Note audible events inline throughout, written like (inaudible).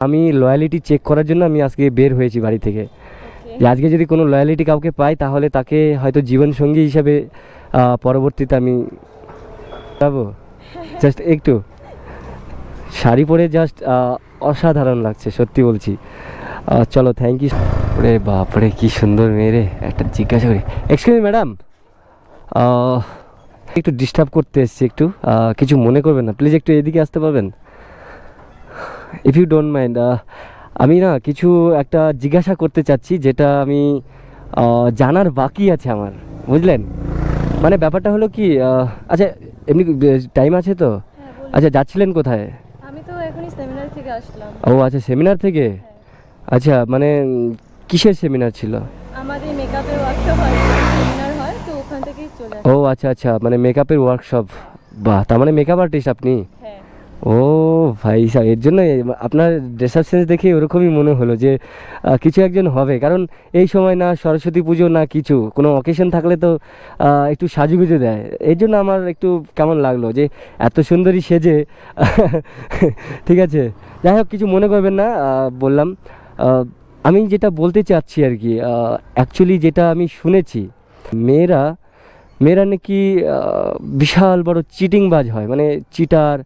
আমি loyalty check করার জন্য আমি আজকে বের হয়েছি বাড়ি থেকে। যে আজকে যদি কোনো লয়ালিটি কাউকে পাই তাহলে তাকে হয়তো জীবনসঙ্গী হিসাবে পরবর্তীতে আমি যাব। (laughs) জাস্ট একটু। শাড়ি পরে জাস্ট অসাধারণ লাগছে সত্যি বলছি। চলো থ্যাংক ইউ ওরে বাপরে কি সুন্দর মেয়ে রে একটা জিজ্ঞাসা করি। এক্সকিউজ ম্যাডাম একটু ডিস্টার্ব করতে এসছি একটু। কিছু মনে করবেন না। প্লিজ একটু এদিকে আসতে পারবেন? ইফ ইউ ডোন্ট মাইন্ড আমি না কিছু একটা জিজ্ঞাসা করতে চাচ্ছি যেটা আমি জানার বাকি আছে আমার বুঝলেন? মানে ব্যাপারটা হলো কি আচ্ছা এমনি টাইম আছে তো? হ্যাঁ আচ্ছা যাচ্ছিলেন কোথায়? আমি তো এখনই সেমিনার থেকে আসলাম। ও আচ্ছা সেমিনার থেকে? আচ্ছা মানে কিসের সেমিনার ছিল? আমাদের মেকআপের ওয়ার্কশপ হয় সেমিনার হয় তো ওখান থেকেই চলে ও আচ্ছা আচ্ছা মানে মেকআপের ওয়ার্কশপ বাহ তার মানে মেকআপ আর্টিস্ট আপনি? হ্যাঁ ও ভাই সাহেব, এর জন্য আপনার ড্রেসার সেন্স দেখে ওরকমই মনে হলো যে কিছু একজন হবে। কারণ এই সময় না সরস্বতী পুজো, না কিছু। কোনো অকেশন থাকলে তো একটু সাজুগুজু দেয়। এর জন্য আমার একটু কেমন লাগল যে, এত সুন্দরী সেজে, (laughs) ঠিক আছে। যাই হোক, কিছু মনে করবেন না বললাম। আমি যেটা বলতে চাচ্ছি আর কি অ্যাকচুয়ালি যেটা আমি শুনেছি, মেয়েরা মেয়েরা নাকি বিশাল বড় চিটিংবাজ হয়। মানে চিটার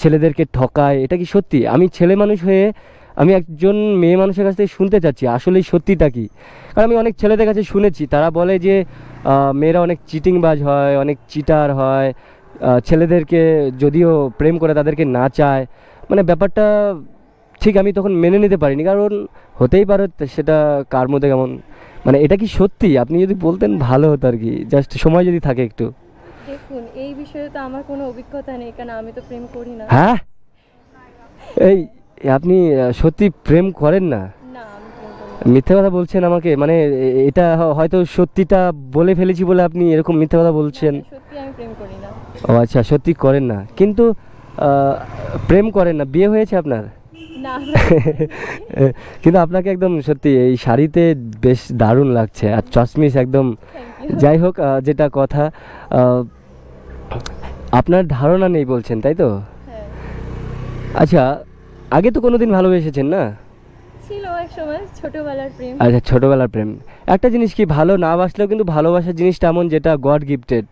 ছেলেদেরকে ঠকায়, এটা কি সত্যি? আমি ছেলে মানুষ হয়ে আমি একজন মেয়ে মানুষের কাছ থেকে শুনতে চাচ্ছি, আসলেই সত্যিটা কি? কারণ আমি অনেক ছেলেদের কাছে শুনেছি, তারা বলে যে মেয়েরা অনেক চিটিংবাজ হয়, অনেক চিটার হয় ছেলেদেরকে যদিও প্রেম করে তাদেরকে না চায় মানে ব্যাপারটা ঠিক আমি তখন মেনে নিতে পারিনি, কারণ হতেই পারে সেটা কার মধ্যে কেমন মানে এটা কি সত্যি? আপনি যদি বলতেন ভালো হতো আর কি, জাস্ট সময় যদি থাকে একটু। দেখুন এই বিষয়ে তো আমার কোনো অভিজ্ঞতা নেই কারণ আমি তো প্রেম করি না। হ্যাঁ? এই আপনি সত্যি প্রেম করেন না? মিথ্যে কথা বলছেন আমাকে মানে এটা হয়তো সত্যিটা বলে ফেলেছি বলে আপনি এরকম মিথ্যে কথা বলছেন। সত্যি আমি প্রেম করি না। ও আচ্ছা সত্যি করেন না। কিন্তু প্রেম করেন না বিয়ে হয়েছে আপনার? কিন্তু আপনাকে একদম সত্যি এই শাড়িতে বেশ দারুণ লাগছে আর চশমিস একদম যাই হোক যেটা কথা আপনার ধারণা নেই বলছেন তাই তো? আচ্ছা আগে তো কোনোদিন ভালোবেসেছেন না? ছিল এক সময় ছোটবেলার প্রেম। আচ্ছা ছোটোবেলার প্রেম। একটা জিনিস কি ভালো না বাসলেও কিন্তু ভালোবাসার জিনিসটা এমন যেটা গড গিফটেড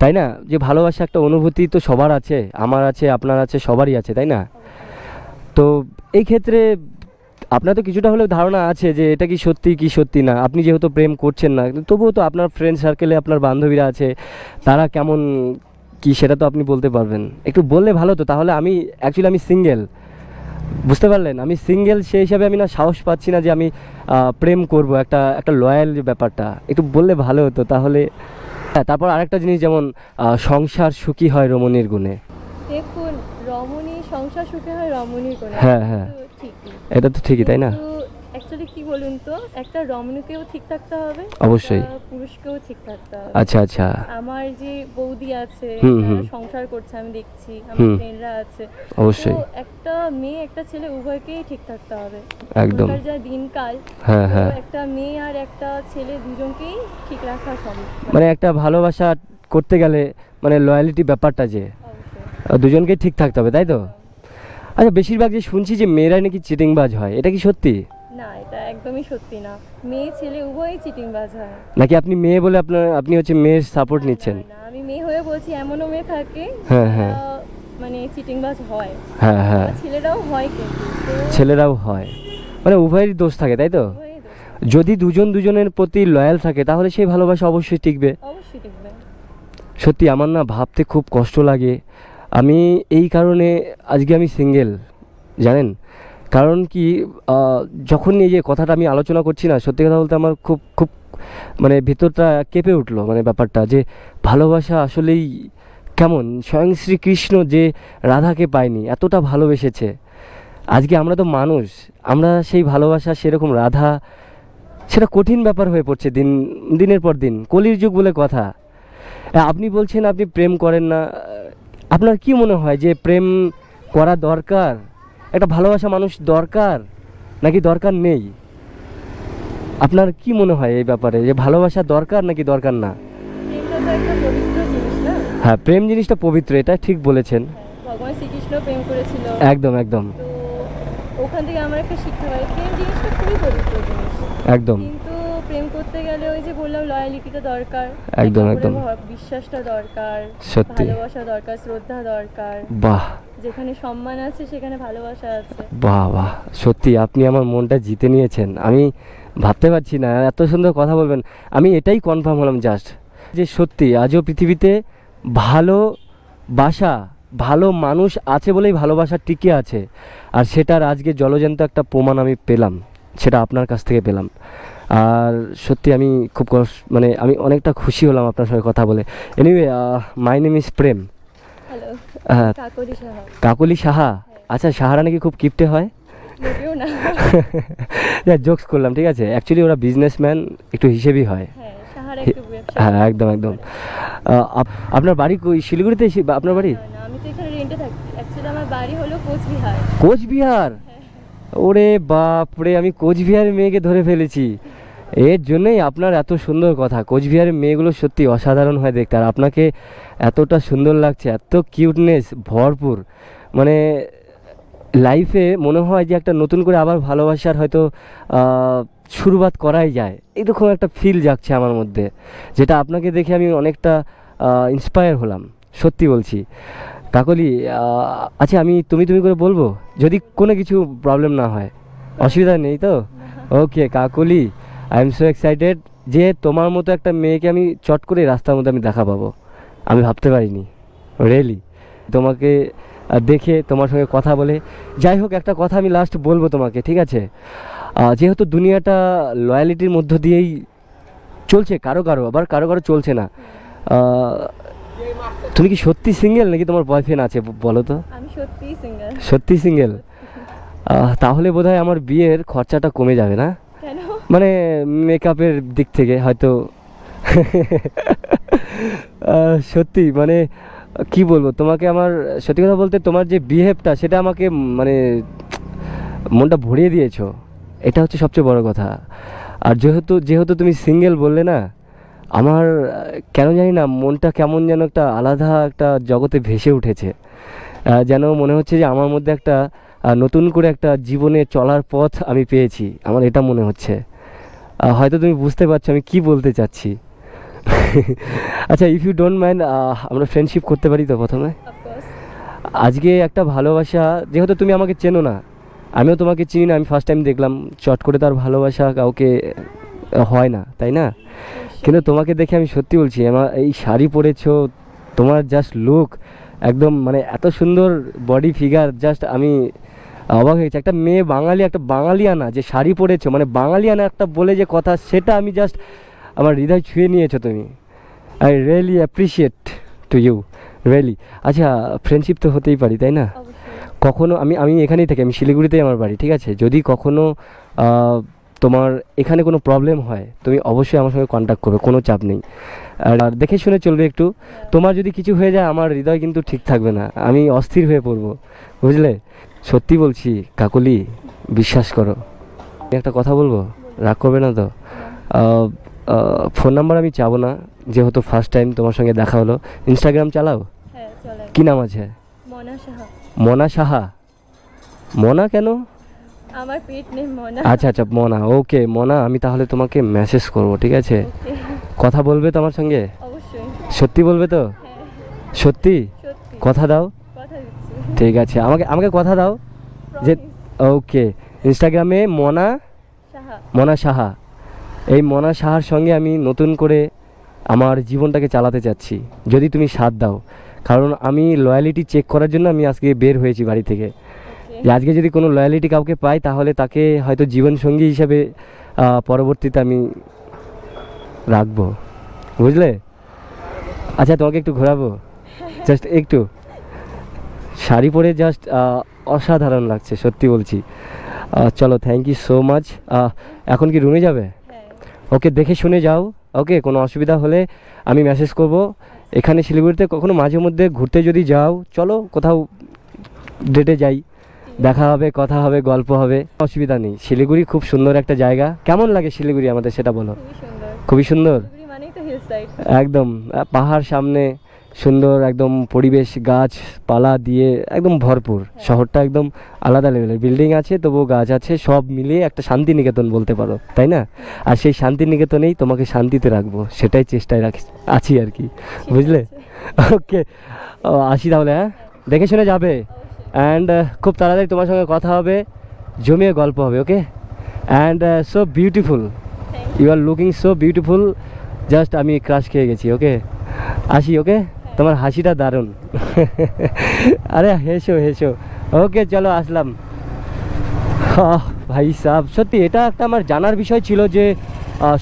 তাই না? যে ভালোবাসা একটা অনুভূতি তো সবার আছে আমার আছে আপনার আছে সবারই আছে তাই না? তো এই ক্ষেত্রে আপনার তো কিছুটা হলেও ধারণা আছে যে এটা কি সত্যি কি সত্যি না। আপনি যেহেতু প্রেম করছেন না তবুও তো আপনার ফ্রেন্ড সার্কেলে আপনার বান্ধবীরা আছে তারা কেমন কি সেটা তো আপনি বলতে পারবেন। একটু বললে ভালো তো তাহলে আমি অ্যাকচুয়ালি আমি সিঙ্গেল বুঝতে পারলেন? আমি সিঙ্গেল সেই হিসাবে আমি না সাহস পাচ্ছি না যে আমি প্রেম করব একটা একটা লয়াল যে ব্যাপারটা। একটু বললে ভালো হতো তাহলে হ্যাঁ তারপর আরেকটা জিনিস যেমন সংসার সুখী হয় রমণীর গুণে। দেখুন রমণী সংসার সুখে হয় রমণীর কোনো হ্যাঁ, হ্যাঁ। ঠিকই। এটা তো ঠিকই তাই না? অ্যাকচুয়ালি কি বলুন তো একটা রমণীকেও ঠিক থাকতে হবে অবশ্যই। পুরুষকেও ঠিক থাকতে হবে। আচ্ছা আচ্ছা। আমার যে বৌদি আছে। সংসার করছে আমি দেখছি আমার ফ্রেন্ডরা আছে। অবশ্যই। একটা মেয়ে একটা ছেলে উভয়কেই ঠিক থাকতে হবে। একদম। যা দিনকাল হ্যাঁ হ্যাঁ। একটা মেয়ে আর একটা ছেলে দুজনকেই ঠিক রাখা সম্ভব। মানে একটা ভালোবাসা করতে গেলে মানে লয়ালিটি ব্যাপারটা যে দুজনকেই ঠিক থাকতে হবে তাই তো? আচ্ছা বেশিরভাগ যে শুনছি যে মেয়েরা নাকি চিটিংবাজ হয় এটা কি সত্যি? না এটা একদমই সত্যি না। মেয়ে ছেলে উভয়ই চিটিংবাজ হয়। নাকি আপনি মেয়ে বলে আপনার আপনি হচ্ছে মেয়ের সাপোর্ট নিচ্ছেন? না, আমি মেয়ে হয়ে বলছি এমনও মেয়ে থাকে হ্যাঁ, হ্যাঁ। মানে চিটিংবাজ হয়। হ্যাঁ হ্যাঁ। ছেলেরাও হয় কিন্তু ছেলেরাও হয়। মানে উভয়েরই দোষ থাকে তাই তো? যদি দুজন দুজনের প্রতি লয়াল থাকে তাহলে সেই ভালোবাসা অবশ্যই টিকবে। অবশ্যই দেখবে সত্যি আমার না ভাবতে খুব কষ্ট লাগে। আমি এই কারণে আজকে আমি সিঙ্গেল জানেন? কারণ কি যখন এই যে কথাটা আমি আলোচনা করছি না, সত্যি কথা বলতে আমার খুব খুব মানে ভিতরটা কেঁপে উঠল মানে ব্যাপারটা যে ভালোবাসা আসলেই কেমন? স্বয়ং শ্রীকৃষ্ণ যে রাধাকে পায়নি, এতটা ভালোবেসেছে। আজকে আমরা তো মানুষ, আমরা সেই ভালোবাসা, সেরকম রাধা, সেটা কঠিন ব্যাপার হয়ে পড়ছে দিন, দিনের পর দিন, কলির যুগ বলে কথা। আপনি বলছেন আপনি প্রেম করেন না আপনার কি মনে হয় যে প্রেম করা দরকার? একটা ভালোবাসা মানুষ দরকার নাকি দরকার নেই? আপনার কি মনে হয় এই ব্যাপারে? যে ভালোবাসা দরকার নাকি দরকার না? হ্যাঁ প্রেম জিনিসটা পবিত্র এটা ঠিক বলেছেন। ভগবান শ্রীকৃষ্ণ প্রেম করেছিল। একদম একদম। ওখান থেকে আমার একটা শিক্ষা পাই। প্রেম জিনিসটা খুবই পবিত্র জিনিস। একদম। কিন্তু করতে গেলে ওই যে বললাম লয়ালিটিটা দরকার। একদম, একদম। বিশ্বাসটা দরকার সত্যি। ভালোবাসা দরকার শ্রদ্ধা দরকার। বাহ। যেখানে সম্মান আছে সেখানে ভালোবাসা আছে। বাহ বাহ। সত্যি আপনি আমার মনটা জিতে নিয়েছেন। আমি ভাবতে পারছি না এত সুন্দর কথা বলবেন। আমি এটাই কনফার্ম হলাম জাস্ট যে সত্যি আজও পৃথিবীতে ভালো বাসা ভালো মানুষ আছে বলেই ভালোবাসা টিকে আছে। আর সেটার আজকে জলজন্ত একটা প্রমাণ আমি পেলাম সেটা আপনার কাছ থেকে পেলাম। আর সত্যি আমি খুব কস- মানে আমি অনেকটা খুশি হলাম আপনার সঙ্গে কথা বলে। Anyway my name is Prem হ্যাঁ। কাকলি সাহা। আচ্ছা সাহারা নাকি খুব কিপটে হয়? জোকস (laughs) করলাম ঠিক আছে? অ্যাকচুয়ালি ওরা বিজনেসম্যান একটু হিসেবেই হয়। হ্যাঁ হ্যাঁ একদম একদম। আপনার বাড়ি কই শিলিগুড়িতে আপনার বাড়ি? কোচবিহার। কোচবিহার? ওরে বাপরে আমি কোচবিহারের মেয়েকে ধরে ফেলেছি। এর জন্যই আপনার এত সুন্দর কথা। কোচবিহারের মেয়েগুলো সত্যি অসাধারণ হয় দেখতে। আর আপনাকে এতটা সুন্দর লাগছে এত কিউটনেস ভরপুর। মানে লাইফে মনে হয় যে একটা নতুন করে আবার ভালোবাসার হয়তো শুরুবাত করাই যায়। এরকম একটা ফিল যাচ্ছে আমার মধ্যে যেটা আপনাকে দেখে আমি অনেকটা ইন্সপায়ার হলাম। সত্যি বলছি। কাকলি আচ্ছা আমি তুমি তুমি করে বলব? যদি কোনো কিছু প্রবলেম না হয়। অসুবিধা নেই তো? Okay Kakoli. I am so excited যে তোমার মতো একটা মেয়েকে আমি চট করে রাস্তার মধ্যে আমি দেখা পাবো। আমি ভাবতে পারিনি। রিয়েলি তোমাকে দেখে তোমার সঙ্গে কথা বলে। যাই হোক একটা কথা আমি লাস্ট বলব তোমাকে ঠিক আছে? যেহেতু দুনিয়াটা লয়ালিটির মধ্য দিয়েই চলছে কারও কারও আবার কারও কারও চলছে না। তুমি কি সত্যি সিঙ্গেল নাকি তোমার বয়ফ্রেন্ড আছে বলো তো? আমি সিঙ্গেল সত্যি সিঙ্গেল তাহলে বোধহয় আমার বিয়ের খরচাটা কমে যাবে না? মানে মেকআপের দিক থেকে হয়তো সত্যি মানে কি বলব, তোমাকে আমার সত্যি কথা বলতে তোমার যে বিহেভটা সেটা আমাকে মানে মনটা ভরিয়ে দিয়েছ, এটা হচ্ছে সবচেয়ে বড় কথা। আর যেহেতু যেহেতু তুমি সিঙ্গেল বললে না, আমার কেন জানি না মনটা কেমন যেন একটা আলাদা একটা জগতে ভেসে উঠেছে। যেন মনে হচ্ছে যে আমার মধ্যে একটা নতুন করে একটা জীবনে চলার পথ আমি পেয়েছি, আমার এটা মনে হচ্ছে। হয়তো তুমি বুঝতে পারছ আমি কি বলতে চাচ্ছি। (laughs) আচ্ছা ইফ ইউ ডোন্ট মাইন্ড আমরা ফ্রেন্ডশিপ করতে পারি তো প্রথমে? আজকে একটা ভালোবাসা যেহেতু তুমি আমাকে চেনো না আমিও তোমাকে চিনি না আমি ফার্স্ট টাইম দেখলাম চট করে তার ভালোবাসা কাউকে হয় না তাই না? কিন্তু তোমাকে দেখে আমি সত্যি বলছি আমার এই শাড়ি পরেছো তোমার জাস্ট লুক একদম মানে এত সুন্দর বডি ফিগার জাস্ট আমি অবাক হয়েছি একটা মেয়ে বাঙালি একটা বাঙালিয়ানা যে শাড়ি পরেছো মানে বাঙালিয়ানা একটা বলে যে কথা সেটা আমি জাস্ট আমার হৃদয় ছুঁয়ে নিয়েছো তুমি। I really appreciate to you really আচ্ছা ফ্রেন্ডশিপ তো হতেই পারি তাই না? কখনো আমি আমি এখানেই থাকি আমি শিলিগুড়িতেই আমার বাড়ি ঠিক আছে? যদি কখনো তোমার এখানে কোনো প্রবলেম হয় তুমি অবশ্যই আমার সঙ্গে কন্ট্যাক্ট করবে কোনো চাপ নেই। আর আর দেখে শুনে চলবে একটু। তোমার যদি কিছু হয়ে যায় আমার হৃদয় কিন্তু ঠিক থাকবে না। আমি অস্থির হয়ে পড়ব বুঝলে? সত্যি বলছি কাকলি বিশ্বাস করো। একটা কথা বলব? রাগ করবে না তো? ফোন নাম্বার আমি চাবো না যেহেতু ফার্স্ট টাইম তোমার সঙ্গে দেখা হলো। ইনস্টাগ্রাম চালাও? হ্যাঁ কি নাম আছে? মনা সাহা। মনা কেন? আমার পেট মনা। আচ্ছা আচ্ছা মনা ওকে মনা আমি তাহলে তোমাকে মেসেজ করব ঠিক আছে? কথা বলবে তোমার সঙ্গে? অবশ্যই। সত্যি বলবে তো? হ্যাঁ। সত্যি? সত্যি। কথা দাও। কথা ঠিক আছে আমাকে আমাকে কথা দাও। যে ওকে ইনস্টাগ্রামে মনা মনা সাহা। এই মনা সাহার সঙ্গে আমি নতুন করে আমার জীবনটাকে চালাতে চাচ্ছি যদি তুমি সাথ দাও। কারণ আমি লয়ালিটি চেক করার জন্য আমি আজকে বের হয়েছি বাড়ি থেকে। আজকে যদি কোনো লয়ালিটি কাউকে পাই তাহলে তাকে হয়তো জীবনসঙ্গী হিসাবে পরবর্তীতে আমি রাখব। বুঝলে? আচ্ছা তোমাকে একটু ঘোরাবো। (laughs) জাস্ট একটু। শাড়ি পরে জাস্ট অসাধারণ লাগছে সত্যি বলছি। চলো থ্যাংক ইউ সো মাচ এখন কি রুমে যাবে? হ্যাঁ। ওকে দেখে শুনে যাও। ওকে কোনো অসুবিধা হলে আমি মেসেজ করব। এখানে শিলিগুড়িতে কখনো মাঝে মধ্যে ঘুরতে যদি যাও চলো কোথাও ডেটে যাই। দেখা হবে কথা হবে গল্প হবে অসুবিধা নেই। শিলিগুড়ি খুব সুন্দর একটা জায়গা। কেমন লাগে শিলিগুড়ি আমাদের সেটা বলো। খুবই সুন্দর। একদম। পাহাড় সামনে সুন্দর একদম পরিবেশ গাছপালা দিয়ে একদম ভরপুর। শহরটা একদম আলাদা লেভেলের বিল্ডিং আছে তবুও গাছ আছে সব মিলিয়ে একটা শান্তিনিকেতন বলতে পারো তাই না? আর সেই শান্তিনিকেতনেই তোমাকে শান্তিতে রাখব সেটাই চেষ্টায় রাখি আছি আর কি বুঝলে। ওকে আসি তাহলে হ্যাঁ? দেখে শুনে যাবে। অ্যান্ড খুব তাড়াতাড়ি তোমার সঙ্গে কথা হবে জমিয়ে গল্প হবে okay and so beautiful you are looking so beautiful just আমি ক্রাশ খেয়ে গেছি ওকে আসি ওকে তোমার হাসিটা দারুণ। আরে হেসো হেসো। ওকে, চলো আসলাম। ভাই সাহ সত্যি এটা একটা আমার জানার বিষয় ছিল যে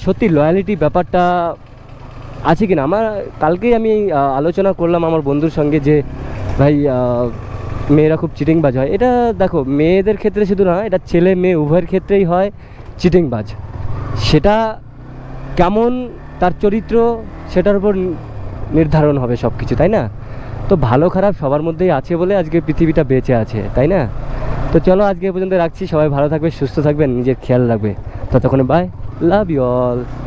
সত্যি লয়ালিটি ব্যাপারটা আছে কিনা? আমার কালকেই আমি আলোচনা করলাম আমার বন্ধুর সঙ্গে যে, ভাই মেয়েরা খুব চিটিংবাজ হয়। এটা দেখো, মেয়েদের ক্ষেত্রে শুধু না, এটা ছেলে মেয়ে উভয়ের ক্ষেত্রেই হয় চিটিংবাজ। সেটা কেমন তার চরিত্র, সেটার উপর নির্ধারণ হবে সব কিছু তাই না? তো ভালো খারাপ সবার মধ্যেই আছে বলে আজকে পৃথিবীটা বেঁচে আছে, তাই না? তো চলো আজকে পর্যন্ত রাখছি, সবাই ভালো থাকবে, সুস্থ থাকবেন, নিজের খেয়াল রাখবে। ততক্ষণে বাই লাভ ইউ অল